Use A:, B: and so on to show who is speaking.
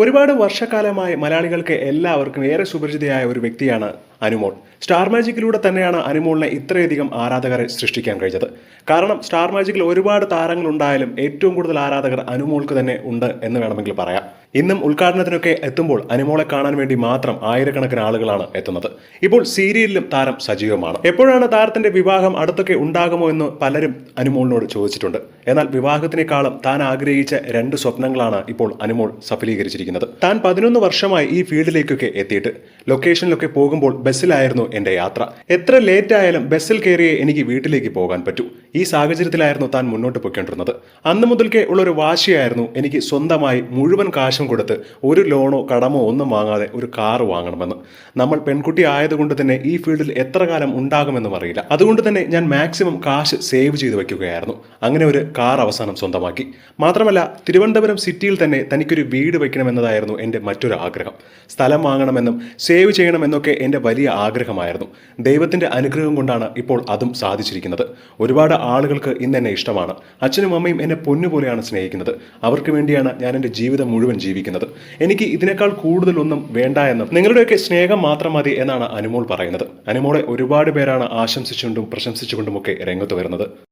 A: ഒരുപാട് വർഷക്കാലമായി മലയാളികൾക്ക് എല്ലാവർക്കും ഏറെ സുപരിചിതയായ ഒരു വ്യക്തിയാണ് അനുമോൾ. സ്റ്റാർ മാജിക്കിലൂടെ തന്നെയാണ് അനുമോളിനെ ഇത്രയധികം ആരാധകരെ സൃഷ്ടിക്കാൻ കഴിഞ്ഞത്. കാരണം സ്റ്റാർ മാജിക്കിൽ ഒരുപാട് താരങ്ങൾ ഉണ്ടായാലും ഏറ്റവും കൂടുതൽ ആരാധകർ അനുമോൾക്ക് തന്നെ ഉണ്ട് എന്ന് വേണമെങ്കിൽ പറയാം. ഇന്നും ഉദ്ഘാടനത്തിനൊക്കെ എത്തുമ്പോൾ അനുമോളെ കാണാൻ വേണ്ടി മാത്രം ആയിരക്കണക്കിന് ആളുകളാണ് എത്തുന്നത്. ഇപ്പോൾ സീരിയലിലും താരം സജീവമാണ്. എപ്പോഴാണ് താരത്തിന്റെ വിവാഹം അടുത്തൊക്കെ ഉണ്ടാകുമോ എന്ന് പലരും അനുമോളിനോട് ചോദിച്ചിട്ടുണ്ട്. എന്നാൽ വിവാഹത്തിനേക്കാളും താൻ ആഗ്രഹിച്ച രണ്ട് സ്വപ്നങ്ങളാണ് ഇപ്പോൾ അനുമോൾ സഫലീകരിച്ചിരിക്കുന്നത്. താൻ പതിനൊന്ന് വർഷമായി ഈ ഫീൽഡിലേക്കൊക്കെ എത്തിയിട്ട്. ലൊക്കേഷനിലൊക്കെ പോകുമ്പോൾ ബസ്സിലായിരുന്നു എന്റെ യാത്ര. എത്ര ലേറ്റ് ആയാലും ബസ്സിൽ കയറിയേ എനിക്ക് വീട്ടിലേക്ക് പോകാൻ പറ്റൂ. ഈ സാഹചര്യത്തിലായിരുന്നു താൻ മുന്നോട്ട് പോയിക്കൊണ്ടിരുന്നത്. അന്ന് മുതൽക്കേ ഉള്ളൊരു വാശിയായിരുന്നു എനിക്ക് സ്വന്തമായി മുഴുവൻ കാശും കൊടുത്ത് ഒരു ലോണോ കടമോ ഒന്നും വാങ്ങാതെ ഒരു കാറ് വാങ്ങണമെന്ന്. നമ്മൾ പെൺകുട്ടി ആയതുകൊണ്ട് തന്നെ ഈ ഫീൽഡിൽ എത്ര കാലം ഉണ്ടാകുമെന്നും അറിയില്ല. അതുകൊണ്ട് തന്നെ ഞാൻ മാക്സിമം കാശ് സേവ് ചെയ്തു വെക്കുകയായിരുന്നു അങ്ങനെ ഒരു കാർ അവസാനം സ്വന്തമാക്കി. മാത്രമല്ല തിരുവനന്തപുരം സിറ്റിയിൽ തന്നെ തനിക്കൊരു വീട് വയ്ക്കണമെന്നതായിരുന്നു എന്റെ മറ്റൊരു ആഗ്രഹം സ്ഥലം വാങ്ങണമെന്നും സേവ് ചെയ്യണമെന്നൊക്കെ എന്റെ വലിയ ആഗ്രഹമായിരുന്നു. ദൈവത്തിന്റെ അനുഗ്രഹം കൊണ്ടാണ് ഇപ്പോൾ അതും സാധിച്ചിരിക്കുന്നത്. ഒരുപാട് ആളുകൾക്ക് ഇന്ന് എന്നെ ഇഷ്ടമാണ്. അച്ഛനും അമ്മയും എന്നെ പൊന്നുപോലെയാണ് സ്നേഹിക്കുന്നത്. അവർക്ക് വേണ്ടിയാണ് ഞാൻ എന്റെ ജീവിതം മുഴുവൻ ജീവിക്കുന്നത്. എനിക്ക് ഇതിനേക്കാൾ കൂടുതലൊന്നും വേണ്ട എന്നും നിങ്ങളുടെയൊക്കെ സ്നേഹം മാത്രം മതി എന്നാണ് അനുമോൾ പറയുന്നത്. അനുമോളെ ഒരുപാട് പേരാണ് ആശംസിച്ചുകൊണ്ടും പ്രശംസിച്ചുകൊണ്ടുമൊക്കെ രംഗത്ത് വരുന്നത്.